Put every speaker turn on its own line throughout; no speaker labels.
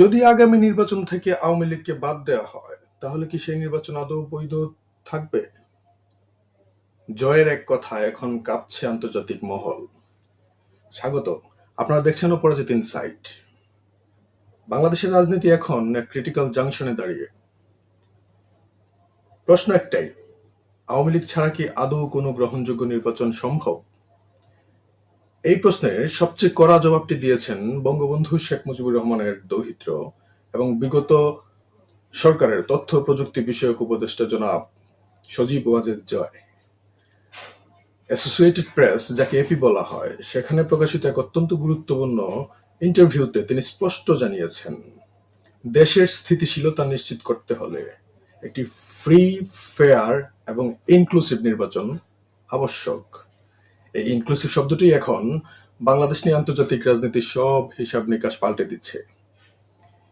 যদি আগামী নির্বাচন থেকে আওয়ামী লীগকে বাদ দেওয়া হয়, তাহলে কি সেই নির্বাচন আদৌ বৈধ থাকবে? জয়ের এক কথা, এখন কাঁপছে আন্তর্জাতিক মহল। স্বাগত, আপনারা দেখছেন অপরাজিত ইনসাইট। বাংলাদেশের রাজনীতি এখন এক ক্রিটিক্যাল জাংশনে দাঁড়িয়ে। প্রশ্ন একটাই, আওয়ামী লীগ ছাড়া কি আদৌ কোনো গ্রহণযোগ্য নির্বাচন সম্ভব? এই প্রশ্নের সবচেয়ে কড়া জবাবটি দিয়েছেন বঙ্গবন্ধু শেখ মুজিবুর রহমানের দৌহিত্র এবং বিগত সরকারের তথ্য প্রযুক্তি বিষয়ক উপদেষ্টা জনাব সজীব ওয়াজেদ জয়। অ্যাসোসিয়েটেড প্রেস যাকে এপি বলা হয়, সেখানে প্রকাশিত এক অত্যন্ত গুরুত্বপূর্ণ ইন্টারভিউতে তিনি স্পষ্ট জানিয়েছেন, দেশের স্থিতিশীলতা নিশ্চিত করতে হলে একটি ফ্রি ফেয়ার এবং ইনক্লুসিভ নির্বাচন আবশ্যক। এই ইনক্লুসিভ শব্দটি এখন বাংলাদেশ নিয়ে আন্তর্জাতিক রাজনীতির সব হিসাব নিকাশ পাল্টে দিচ্ছে।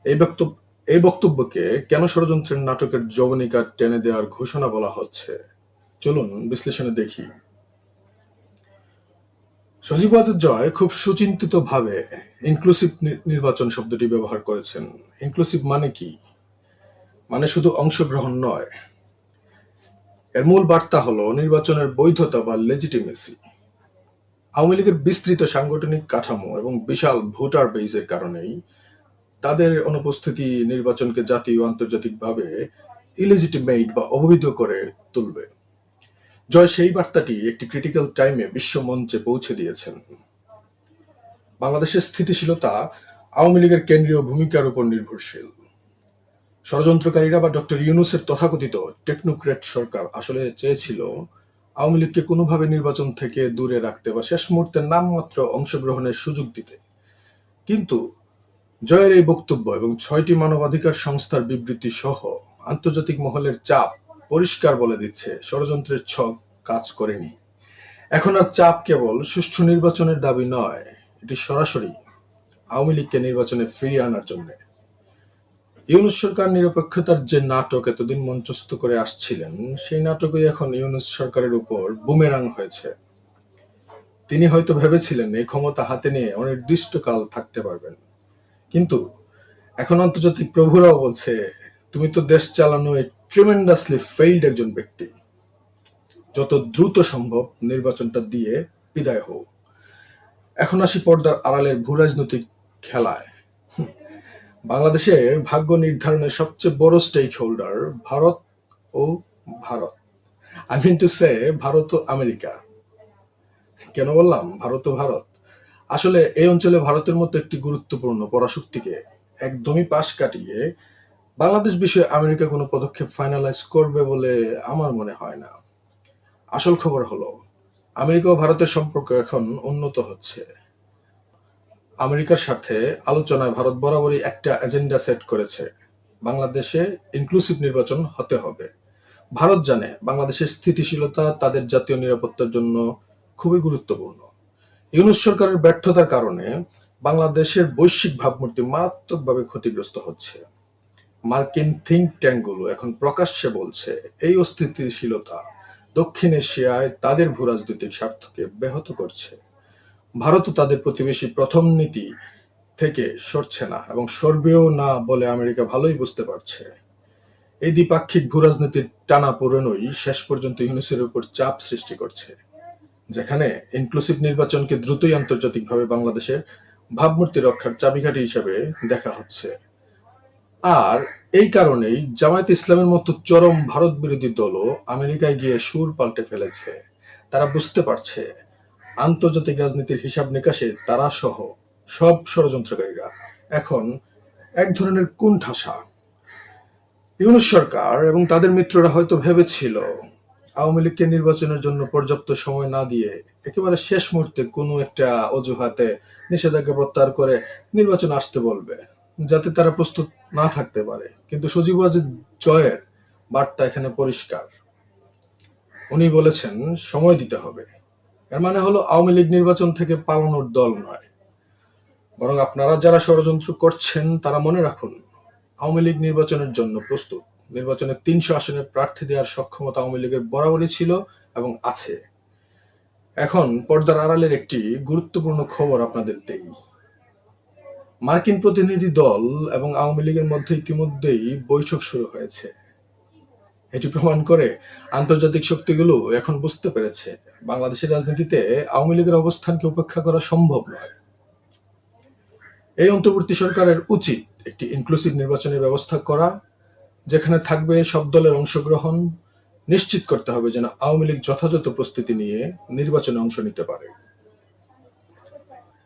এই বক্তব্য এই বক্তব্যকে কেন ষড়যন্ত্রের নাটকের যবনিকা টেনে দেওয়ার ঘোষণা বলা হচ্ছে? চলুন বিশ্লেষণে দেখি। সজীব জয় খুব সুচিন্তিতভাবে ইনক্লুসিভ নির্বাচন শব্দটি ব্যবহার করেছেন। ইনক্লুসিভ মানে কি? মানে শুধু অংশগ্রহণ নয়। এর মূল বার্তা হলো নির্বাচনের বৈধতা বা লেজিটিমেসি আওয়ামী লীগের বিস্তৃত সাংগঠনিক কাঠামো এবং বিশাল ভোটার বেইজের কারণেই তাদের অনুপস্থিতি নির্বাচনকে জাতীয় আন্তর্জাতিকভাবে ইলেজিটিমেট বা অবৈধ করে তুলবে। জয় সেই বার্তাটি একটি ক্রিটিক্যাল টাইমে বিশ্ব মঞ্চে পৌঁছে দিয়েছেন। বাংলাদেশের স্থিতিশীলতা আওয়ামী লীগের কেন্দ্রীয় ভূমিকার উপর নির্ভরশীল। ষড়যন্ত্রকারীরা বা ডক্টর ইউনুসের তথাকথিত টেকনোক্রেট সরকার আসলে চেয়েছিল আওয়ামী লীগকে কোনোভাবে নির্বাচন থেকে দূরে রাখতে বা শেষ মুহূর্তে নামমাত্র অংশগ্রহণের সুযোগ দিতে। কিন্তু জয়ের এই বক্তব্য এবং ছয়টি মানবাধিকার সংস্থার বিবৃতি সহ আন্তর্জাতিক মহলের চাপ পরিষ্কার বলে দিচ্ছে, ষড়যন্ত্রের ছক কাজ করেনি। এখন আর চাপ কেবল সুষ্ঠু নির্বাচনের দাবি নয়, এটি সরাসরি আওয়ামী লীগকে নির্বাচনে ফিরিয়ে আনার জন্য। ইউনুস সরকার নিরপেক্ষতার যে নাটক এতদিন মঞ্চস্থ করে আসছিলেন, সেই নাটকই এখন ইউনুস সরকারের উপর বুমেরাং হয়েছে। তিনি হয়তো ভেবেছিলেন এই ক্ষমতা হাতে নিয়ে অনির্দিষ্টকাল থাকতে পারবেন। কিন্তু এখন আন্তর্জাতিক প্রভুরাও বলছে, তুমি তো দেশ চালানো ট্রিমেন্ডাসলি ফেইল্ড একজন ব্যক্তি। যত দ্রুত সম্ভব নির্বাচনটা দিয়ে বিদায় হোক এখন আসি পর্দার আড়ালের ভূ রাজনৈতিক খেলায় বাংলাদেশের ভাগ্য নির্ধারণের সবচেয়ে বড় stake holder Bharat O Bharat. I mean to say Bharat O America. কেন বললাম? ভারত ও ভারত। আসলে এই অঞ্চলে ভারতের মতো একটি গুরুত্বপূর্ণ পরাশক্তিকে একদমই পাশ কাটিয়ে বাংলাদেশ বিষয়ে আমেরিকা কোনো পদক্ষেপ ফাইনালাইজ করবে বলে আমার মনে হয় না। আসল খবর হলো, আমেরিকা ও ভারতের সম্পর্ক এখন উন্নত হচ্ছে। আমেরিকার সাথে আলোচনায় ভারত বরাবরই একটা এজেন্ডা সেট করেছে। বাংলাদেশে ইনক্লুসিভ নির্বাচন হতে হবে। ভারত জানে বাংলাদেশের স্থিতিশীলতা তাদের জাতীয় নিরাপত্তার জন্য খুবই গুরুত্বপূর্ণ। ইউনুস সরকারের ব্যর্থতার কারণে বাংলাদেশের বৈশ্বিক ভাবমূর্তি মারাত্মকভাবে ক্ষতিগ্রস্ত হচ্ছে। মার্কিন থিঙ্ক ট্যাঙ্কগুলো এখন প্রকাশ্যে বলছে, এই অস্থিতিশীলতা দক্ষিণ এশিয়ায় তাদের ভূরাজনৈতিক স্বার্থকে ব্যাহত করছে। ভারতও তাদের প্রতিবেশী প্রথম নীতি থেকে সরছে না, এবং সরবেও না বলে আমেরিকা ভালোই বুঝতে পারছে। এই দ্বিপাক্ষিক ভূরাজনীতির টানা পুরনোই শেষ পর্যন্ত ইউনুসের উপর চাপ সৃষ্টি করছে, যেখানে ইনক্লুসিভ নির্বাচনকে দ্রুতই আন্তর্জাতিকভাবে বাংলাদেশের ভাবমূর্তি রক্ষার চাবিকাঠি হিসেবে দেখা হচ্ছে। আর এই কারণেই জামায়াত ইসলামের মতো চরম ভারত বিরোধী দলও আমেরিকায় গিয়ে সুর পাল্টে ফেলেছে। তারা বুঝতে পারছে আন্তর্জাতিক রাজনীতির হিসাব নিকাশে তারা সহ সব ষড়যন্ত্রকারীরা। এখন এক ধরনের কুণ্ঠাসা। ইউনুস সরকার এবং তাদের মিত্ররা হয়তো ভেবেছিল, আওয়ামী লীগকে নির্বাচনের জন্য পর্যাপ্ত সময় না দিয়ে একেবারে শেষ মুহূর্তে কোনো একটা অজুহাতে নিষেধাজ্ঞা প্রত্যাহার করে নির্বাচন আসতে বলবে, যাতে তারা প্রস্তুত না থাকতে পারে। কিন্তু সজীব ওয়াজেদ জয়ের বার্তা এখানে পরিষ্কার। উনি বলেছেন, সময় দিতে হবে। এর মানে হলো আওয়ামী লীগ নির্বাচন থেকে পালানোর দল নয়। বরং আপনারা যারা ষড়যন্ত্র করছেন, তারা মনে রাখুন, আওয়ামী লীগ নির্বাচনের জন্য প্রস্তুত। নির্বাচনে তিনশো আসনে প্রার্থী দেওয়ার সক্ষমতা আওয়ামী লীগের বরাবরই ছিল এবং আছে। এখন পর্দার আড়ালের একটি গুরুত্বপূর্ণ খবর আপনাদের দেই। মার্কিন প্রতিনিধি দল এবং আওয়ামী লীগের মধ্যে ইতিমধ্যেই বৈঠক শুরু হয়েছে। এটি প্রমাণ করে আন্তর্জাতিক শক্তিগুলো এখন বুঝতে পেরেছে। বাংলাদেশের রাজনীতিতে আওয়ামী লীগের অবস্থানকে উপেক্ষা করা সম্ভব নয়। এই অন্তর্বর্তী সরকারের উচিত একটি ইনক্লুসিভ নির্বাচনের ব্যবস্থা করা, যেখানে থাকবে সব দলের অংশগ্রহণ। নিশ্চিত করতে হবে যেন আওয়ামী লীগ যথাযথ প্রস্তুতি নিয়ে নির্বাচনে অংশ নিতে পারে।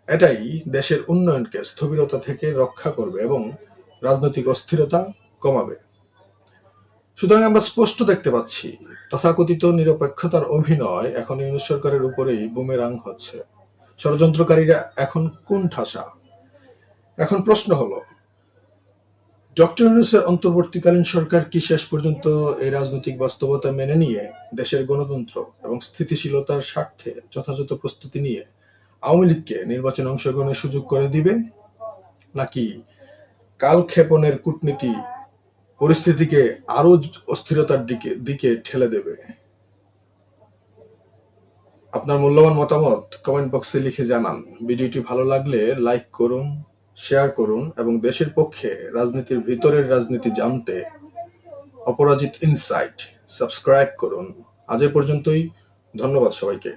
এটাই দেশের উন্নয়নকে স্থবিরতা থেকে রক্ষা করবে এবং রাজনৈতিক অস্থিরতা কমাবে। সুতরাং আমরা স্পষ্ট দেখতে পাচ্ছি, তথাকথিত নিরপেক্ষতার অভিনয় এখন ইউনুস সরকারের উপরেই বুমেরাং হচ্ছে। ষড়যন্ত্রকারীরা এখন কোন ঠাসা? এখন প্রশ্ন হলো, ডক্টর ইউনুসের অন্তর্বর্তীকালীন সরকার কি শেষ পর্যন্ত এই রাজনৈতিক বাস্তবতা মেনে নিয়ে দেশের গণতন্ত্র এবং স্থিতিশীলতার স্বার্থে যথাযথ প্রস্তুতি নিয়ে আওয়ামী লীগকে নির্বাচনে অংশগ্রহণের সুযোগ করে দিবে? নাকি কালক্ষেপণের কূটনীতি পরিস্থিতিকে আরও অস্থিরতার দিকে দিকে ঠেলে দেবে। আপনার মূল্যবান মতামত কমেন্ট বক্সে লিখে জানান। ভিডিওটি ভালো লাগলে লাইক করুন শেয়ার করুন এবং দেশের পক্ষে রাজনীতির ভিতরের রাজনীতি জানতে অপরাজিত ইনসাইট সাবস্ক্রাইব করুন। আজ এ পর্যন্তই, ধন্যবাদ সবাইকে।